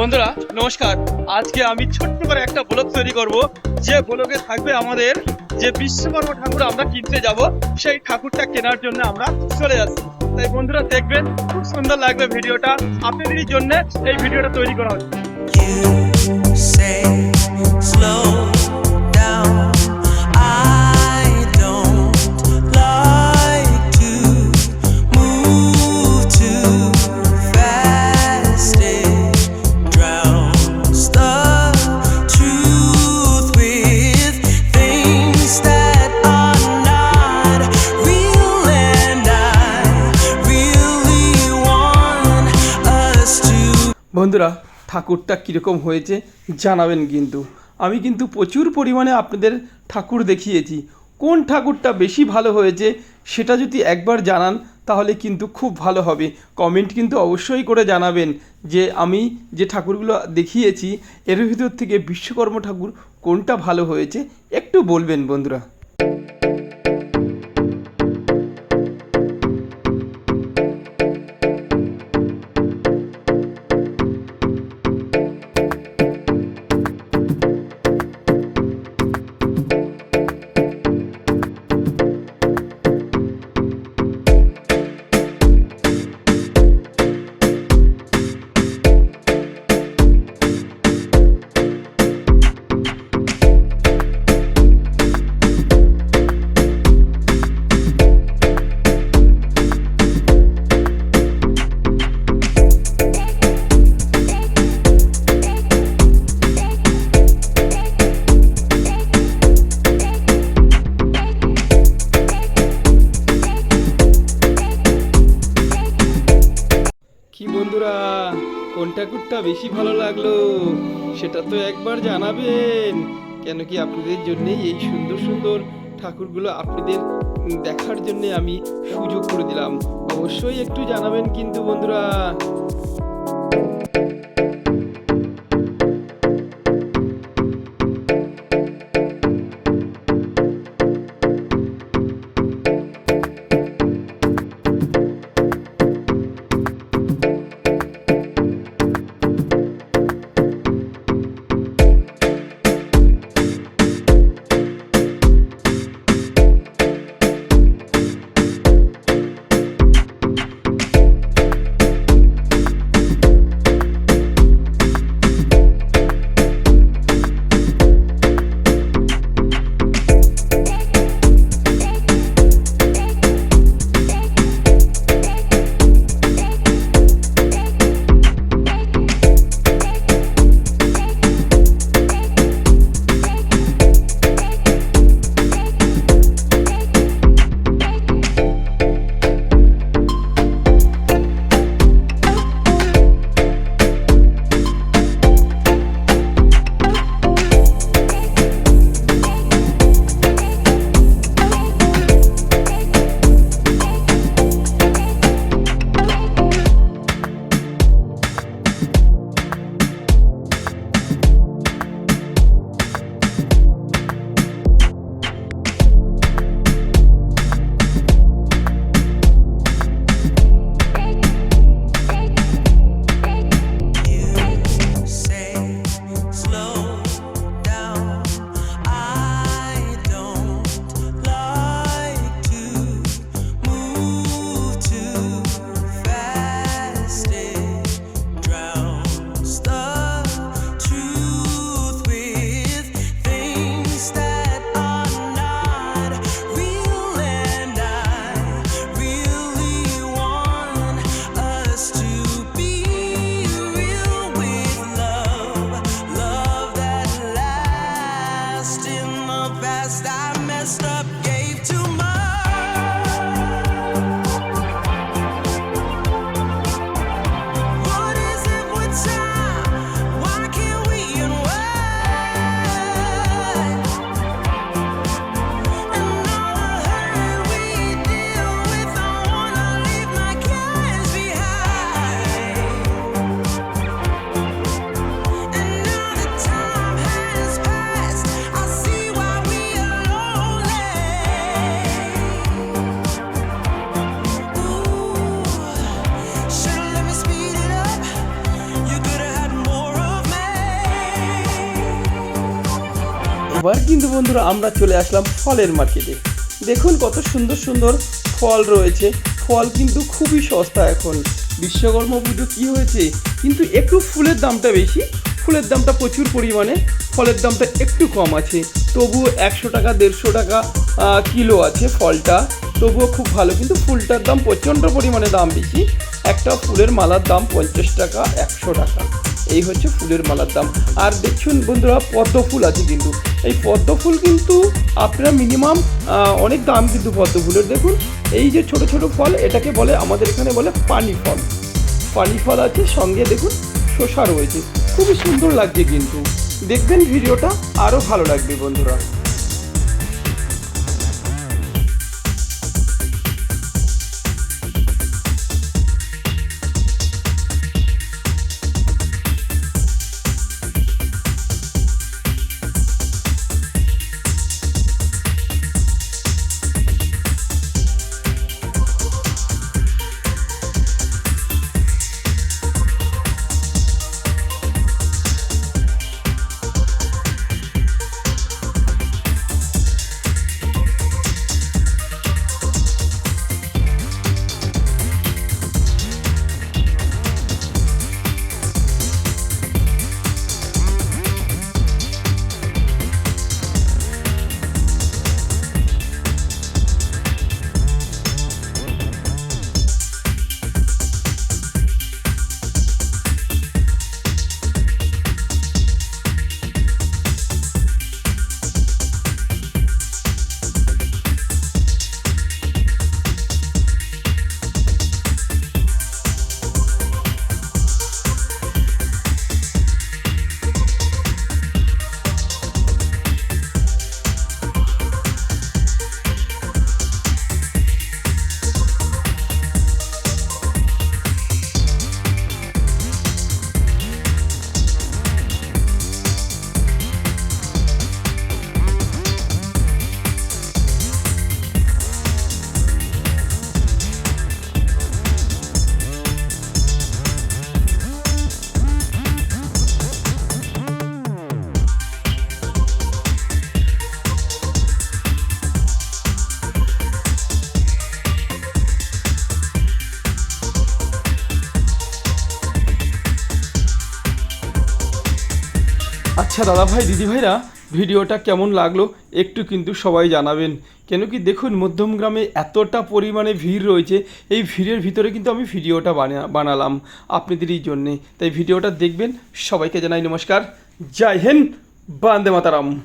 বন্ধুরা, নমস্কার। আজকে আমি ছোট্ট করে একটা ব্লগ তৈরি করব। যে ব্লগে থাকবে আমাদের যে বিশ্বকর্মা ঠাকুর আমরা কিনতে যাব, সেই ঠাকুরটা কেনার জন্য আমরা চলে যাচ্ছি। তাই বন্ধুরা, দেখবেন, খুব সুন্দর লাগবে ভিডিওটা। আপনাদেরই জন্য এই ভিডিওটা তৈরি করা হচ্ছে। বন্ধুরা, ঠাকুরটা কীরকম হয়েছে জানাবেন কিন্তু। আমি কিন্তু প্রচুর পরিমাণে আপনাদের ঠাকুর দেখিয়েছি। কোন ঠাকুরটা বেশি ভালো হয়েছে সেটা যদি একবার জানান, তাহলে কিন্তু খুব ভালো হবে। কমেন্ট কিন্তু অবশ্যই করে জানাবেন যে আমি যে ঠাকুরগুলো দেখিয়েছি, এর ভিতর থেকে বিশ্বকর্ম ঠাকুর কোনটা ভালো হয়েছে, একটু বলবেন বন্ধুরা। ঠাকুরটা বেশি ভালো লাগল। সেটা তো একবার জানাবেন। কেন কি আপনাদের জন্যেই এই সুন্দর সুন্দর ঠাকুরগুলো আপনাদের দেখার জন্য আমি সুযোগ করে দিলাম। অবশ্যই একটু জানাবেন কিন্তু বন্ধুরা। আবার কিন্তু বন্ধুরা, আমরা চলে আসলাম ফলের মার্কেটে। দেখুন কত সুন্দর সুন্দর ফল রয়েছে। ফল কিন্তু খুবই সস্তা এখন। বিশ্বকর্মা পুজো কী হয়েছে? কিন্তু একটু ফুলের দামটা বেশি। ফুলের দামটা প্রচুর পরিমাণে। ফলের দামটা একটু কম আছে। তবুও একশো টাকা, দেড়শো টাকা কিলো আছে ফলটা। তবুও খুব ভালো। কিন্তু ফুলটার দাম প্রচণ্ড পরিমাণে দাম বেশি। একটা ফুলের মালার দাম পঞ্চাশ টাকা, একশো টাকা। এই হচ্ছে ফুলের মালার দাম। আর দেখছুন বন্ধুরা, পদ্ম ফুল আছে কিন্তু। এই পদ্ম ফুল কিন্তু আপনারা মিনিমাম অনেক দাম কিন্তু পদ্ম ফুলের। দেখুন, এই যে ছোট ছোট ফল, এটাকে বলে, আমাদের এখানে বলে পানি ফল। পানি ফল আছে, সঙ্গে দেখুন, শসা রয়েছে। খুবই সুন্দর লাগছে কিন্তু। দেখবেন ভিডিওটা আরও ভালো লাগবে বন্ধুরা। আচ্ছা দাদা ভাই দিদি ভাইরা ভিডিওটা কেমন লাগল একটু কিন্তু সবাই জানাবেন। কেন কি দেখুন, মধ্যম গ্রামে এতটা পরিমাণে ভিড় রয়েছে, এই ভিড়ের ভিতরে কিন্তু আমি ভিডিওটা বানা- বানালাম আপনাদেরই জন্যে। তাই ভিডিওটা দেখবেন, সবাইকে জানাই নমস্কার। জয় হিন্দ, বান্দে মাতারাম।